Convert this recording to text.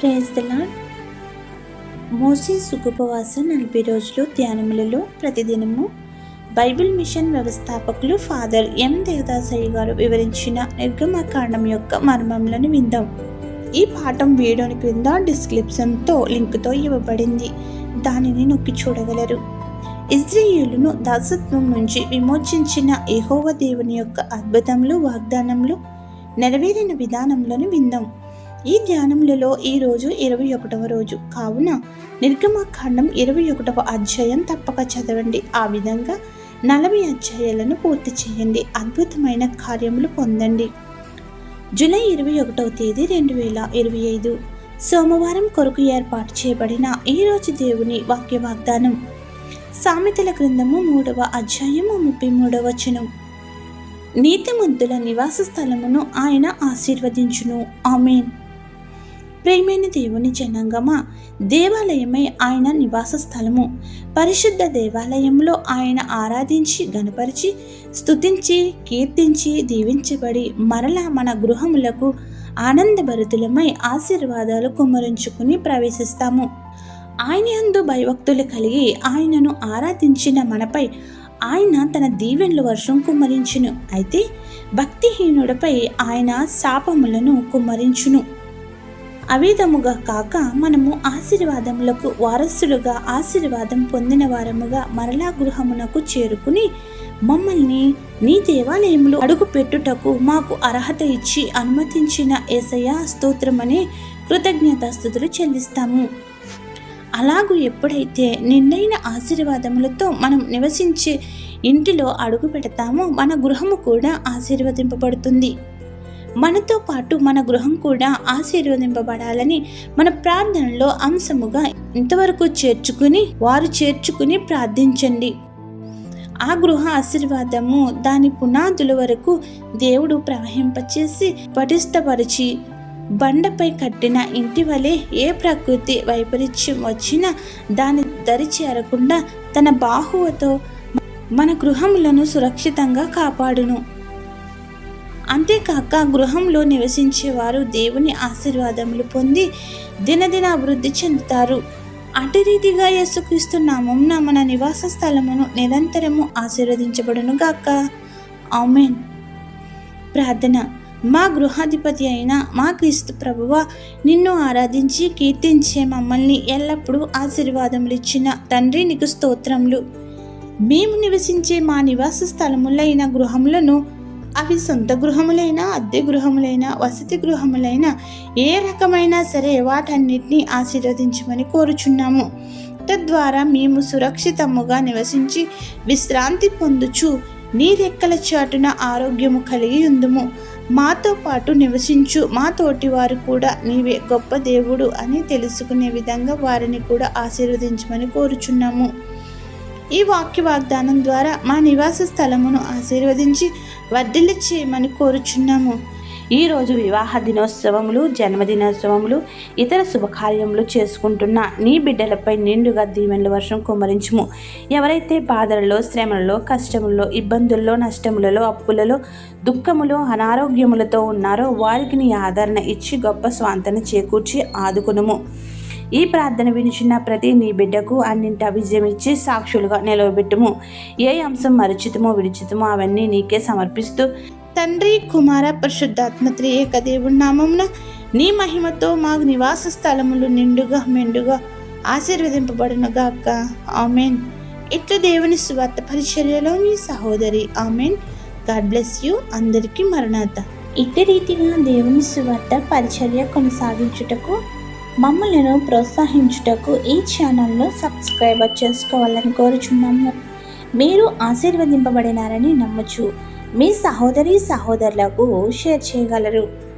Praise the మోసీస్ ఉపవాసం నలభై రోజులు ధ్యానములలో ప్రతిదినము. బైబిల్ మిషన్ వ్యవస్థాపకులు ఫాదర్ ఎం దేవదాసయ్య గారు వివరించిన నిర్గమకాండం యొక్క మర్మములను విందాం. ఈ పాఠం వీడియోని క్రింద డిస్క్రిప్షన్తో లింక్తో ఇవ్వబడింది. దానిని నొక్కి చూడగలరు. ఇజ్రాయేలును దాసత్వం నుంచి విమోచించిన యెహోవ దేవుని యొక్క అద్భుతములు వాగ్దానములు నెరవేరిన విధానములను విందాం. ఈ ధ్యానములలో ఈరోజు ఇరవై ఒకటవ రోజు. కావున నిర్గమకాండం ఇరవై ఒకటవ అధ్యాయం తప్పక చదవండి. ఆ విధంగా నలభై అధ్యాయాలను పూర్తి చేయండి. అద్భుతమైన కార్యములు పొందండి. జూలై ఇరవై ఒకటవ తేదీ రెండు వేల ఇరవై ఐదు. సోమవారం కొరకు ఏర్పాటు చేయబడిన ఈ రోజు దేవుని వాక్య వాగ్దానం సామెతల గ్రంథము మూడవ అధ్యాయము ముప్పై మూడవ వచనం. నీతిమంతుల నివాస స్థలమును ఆయన ఆశీర్వదించును. ఆమెన్. ప్రేమైన దేవుని జనాంగమా? దేవాలయమై ఆయన నివాస స్థలము. పరిశుద్ధ దేవాలయంలో ఆయన ఆరాధించి గణపరిచి స్తుతించి కీర్తించి దీవించబడి మరలా మన గృహములకు ఆనందభరితులమై ఆశీర్వాదాలు కుమ్మరించుకుని ప్రవేశిస్తాము. ఆయన యందు భయభక్తులు కలిగి ఆయనను ఆరాధించిన మనపై ఆయన తన దీవెన్ల వర్షం కుమ్మరించును అయితే భక్తిహీనుడిపై ఆయన శాపములను కుమ్మరించును అవిధముగా కాక మనము ఆశీర్వాదములకు వారసులుగా ఆశీర్వాదం పొందిన వారముగా మరలా గృహమునకు చేరుకుని మమ్మల్ని నీ దేవాలయంలో అడుగు పెట్టుటకు మాకు అర్హత ఇచ్చి అనుమతించిన ఏసయ స్తోత్రమని కృతజ్ఞతాస్థుతులు చెల్లిస్తాము. అలాగూ ఎప్పుడైతే నిన్నైన ఆశీర్వాదములతో మనం నివసించే ఇంటిలో అడుగు పెడతామో మన గృహము కూడా ఆశీర్వదింపబడుతుంది. మనతో పాటు మన గృహం కూడా ఆశీర్వదింపబడాలని మన ప్రార్థనలో అంశముగా ఇంతవరకు చేర్చుకుని వారు చేర్చుకుని ప్రార్థించండి. ఆ గృహ ఆశీర్వాదము దాని పునాదుల వరకు దేవుడు ప్రవహింపచేసి పటిష్టపరిచి బండపై కట్టిన ఇంటి వలె ఏ ప్రకృతి వైపరీత్యం వచ్చినా దాని దరి చేరకుండా తన బాహువతో మన గృహములను సురక్షితంగా కాపాడును. అంతేకాక గృహంలో నివసించేవారు దేవుని ఆశీర్వాదములు పొంది దినదిన అభివృద్ధి చెందుతారు. అటు రీతిగా యేసుక్రీస్తు నామంన మన నివాస స్థలమును నిరంతరము ఆశీర్వదించబడును గాక ఆమెన్. ప్రార్థన. మా గృహాధిపతి అయిన మా క్రీస్తు ప్రభువ నిన్ను ఆరాధించి కీర్తించే మమ్మల్ని ఎల్లప్పుడూ ఆశీర్వాదములు ఇచ్చిన తండ్రి నీకు స్తోత్రములు. మేము నివసించే మా నివాస స్థలములైన గృహములను అవి సొంత గృహములైనా అద్దె గృహములైనా వసతి గృహములైనా ఏ రకమైనా సరే వాటన్నిటినీ ఆశీర్వదించమని కోరుచున్నాము. తద్వారా మేము సురక్షితముగా నివసించి విశ్రాంతి పొందుచు నీ రెక్కల చాటున ఆరోగ్యము కలిగి ఉందుము. మాతో పాటు నివసించు మా తోటి వారు కూడా నీవే గొప్ప దేవుడు అని తెలుసుకునే విధంగా వారిని కూడా ఆశీర్వదించమని కోరుచున్నాము. ఈ వాక్య వాగ్దానం ద్వారా మా నివాస స్థలమును ఆశీర్వదించి వర్ధిల్లి చేయమని కోరుచున్నాము. ఈరోజు వివాహ దినోత్సవములు జన్మదినోత్సవములు ఇతర శుభకార్యములు చేసుకుంటున్న నీ బిడ్డలపై నిండుగా దీవెనల వర్షం కుమ్మరించుము. ఎవరైతే బాధలలో శ్రమలలో కష్టములలో ఇబ్బందుల్లో నష్టములలో అప్పులలో దుఃఖములో అనారోగ్యములతో ఉన్నారో వారికి నీ ఆదరణ ఇచ్చి గొప్ప స్వాంతన చేకూర్చి ఆదుకునుము. ఈ ప్రార్థన వినిచిన ప్రతి నీ బిడ్డకు అన్నింటి విజయం ఇచ్చి సాక్షులుగా నిలవబెట్టుము. ఏ అంశం మరిచితమో విడిచితమో అవన్నీ నీకే సమర్పిస్తూ తండ్రి కుమార పరిశుద్ధాత్మ త్రియేక దేవుడి నామమున నీ మహిమతో మా నివాస స్థలములు నిండుగా మెండుగా ఆశీర్వదింపబడునుగాక. ఆమెన్. ఇట్లు దేవుని స్వార్థ పరిచర్యలో మీ సహోదరి ఆమెన్. God bless you. అందరికీ మరణాత ఇట్టి రీతిగా దేవుని సువార్త పరిచర్య కొనసాగించుటకు మమ్మల్ని ప్రోత్సహించుటకు ఈ ఛానల్ను సబ్స్క్రైబర్ చేసుకోవాలని కోరుచున్నాము. మీరు ఆశీర్వదింపబడినారని నమ్మచ్చు మీ సహోదరి సహోదరులకు షేర్ చేయగలరు.